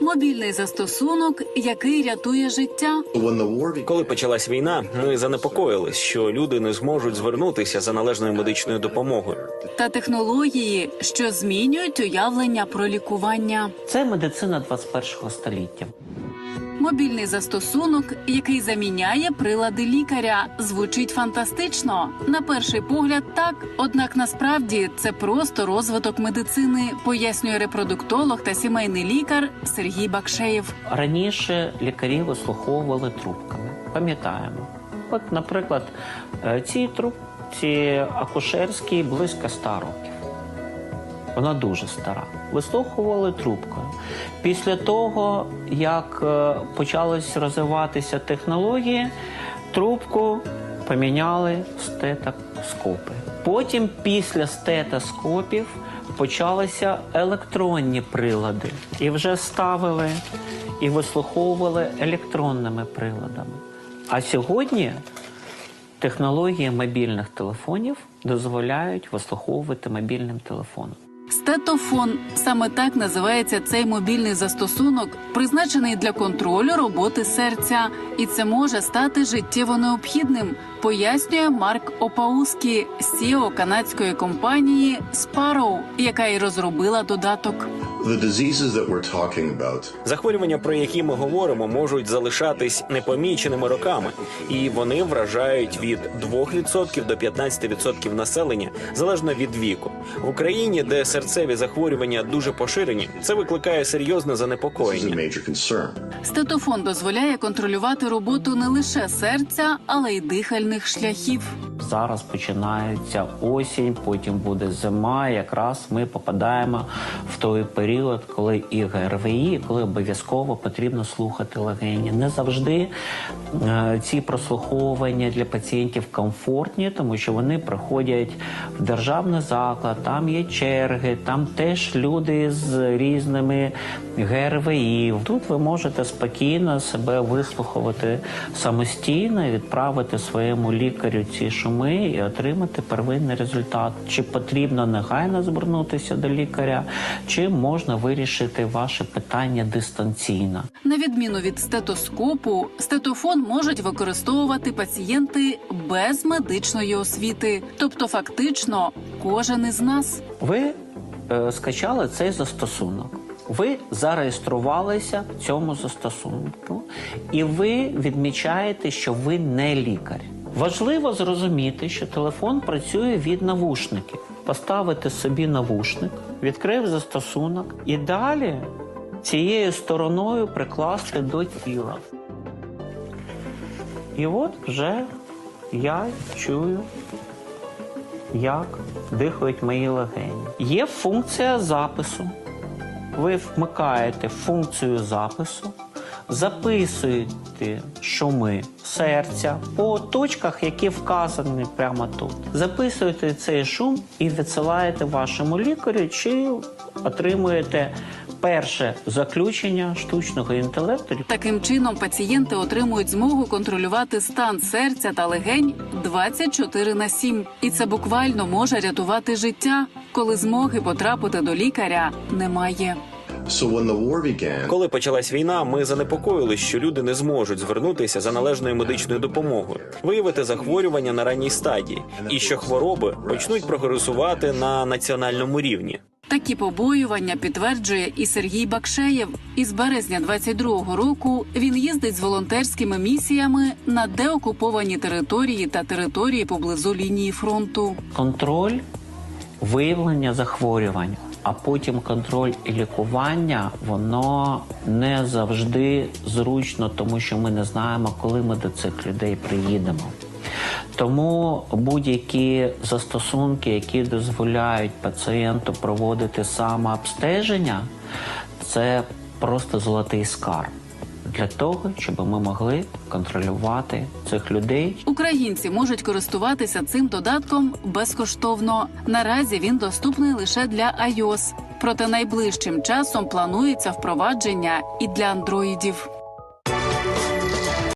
Мобільний застосунок, який рятує життя. Коли почалась війна, ми занепокоїлись, що люди не зможуть звернутися за належною медичною допомогою. та технології, що змінюють уявлення про лікування. Це медицина 21 століття. Мобільний застосунок, який заміняє прилади лікаря, звучить фантастично. На перший погляд, так однак насправді це просто розвиток медицини, пояснює репродуктолог та сімейний лікар Сергій Бакшеєв. Раніше лікарі вислуховували трубками. Пам'ятаємо. От, наприклад, е, цій трубці акушерській близько 100 років. Вона дуже стара. Вислуховували трубкою. Після того, як е, почалися розвиватися технології, трубку поміняли стетоскопи. Потім, після стетоскопів, почалися електронні прилади. І вже ставили і вислуховували електронними приладами. А сьогодні технології мобільних телефонів дозволяють вислуховувати мобільним телефоном. Стетофон саме так називається цей мобільний застосунок, призначений для контролю роботи серця, і це може стати життєво необхідним, пояснює Марк Опаускі, сіо канадської компанії Sparrow, яка й розробила додаток. The diseases that we're talking about Захворювання, про які ми говоримо, можуть залишатись непоміченими роками, і вони вражають від 2% до 15% населення залежно від віку. В Україні, де серцеві захворювання дуже поширені, це викликає серйозне занепокоєння. Стетофон дозволяє контролювати роботу не лише серця, але й дихальних шляхів. Зараз починається осінь, потім буде зима. Якраз ми попадаємо в той період, коли і ГРВІ, коли обов'язково потрібно слухати легені. Не завжди е, ці прослуховування для пацієнтів комфортні, тому що вони приходять в державний заклад, там є черги, там теж люди з різними ГРВІ. Тут ви можете спокійно себе вислухувати самостійно відправити своєму лікарю ці шуми і отримати первинний результат. Чи потрібно негайно звернутися до лікаря, чи можна вирішити ваше питання дистанційно. На відміну від стетоскопу, стетофон можуть використовувати пацієнти без медичної освіти, тобто фактично кожен із нас. Ви е, скачали цей застосунок. Ви зареєструвалися в цьому застосунку, і ви відмічаєте, що ви не лікар. Важливо зрозуміти, що телефон працює від навушників. Поставити собі навушник, відкрив застосунок і далі цією стороною прикласти до тіла. І от вже я чую як дихають мої легені. Є функція запису. Ви вмикаєте функцію запису, записуєте шуми серця по точках, які вказані прямо тут. Записуєте цей шум і відсилаєте вашому лікарю, чи отримуєте перше заключення штучного інтелекту. Таким чином пацієнти отримують змогу контролювати стан серця та легень 24 на 7. І це буквально може рятувати життя, коли змоги потрапити до лікаря немає. So when the war began, Коли почалась війна, ми занепокоїлись, що люди не зможуть звернутися за належною медичною допомогою, виявити захворювання на ранній стадії, і що хвороби почнуть прогресувати на національному рівні. Такі побоювання підтверджує і Сергій Бакшеєв. Із березня 22-го року він їздить з волонтерськими місіями на деокуповані території та території поблизу лінії фронту. контроль виявлення захворювань, а потім контроль і лікування, воно не завжди зручно, тому що ми не знаємо, коли ми до цих людей приїдемо. Тому будь-які застосунки, які дозволяють пацієнту проводити самообстеження, це просто золотий скарб для того, щоб ми могли контролювати цих людей Українці можуть користуватися цим додатком безкоштовно. Наразі він доступний лише для iOS. Проте найближчим часом планується впровадження і для андроїдів.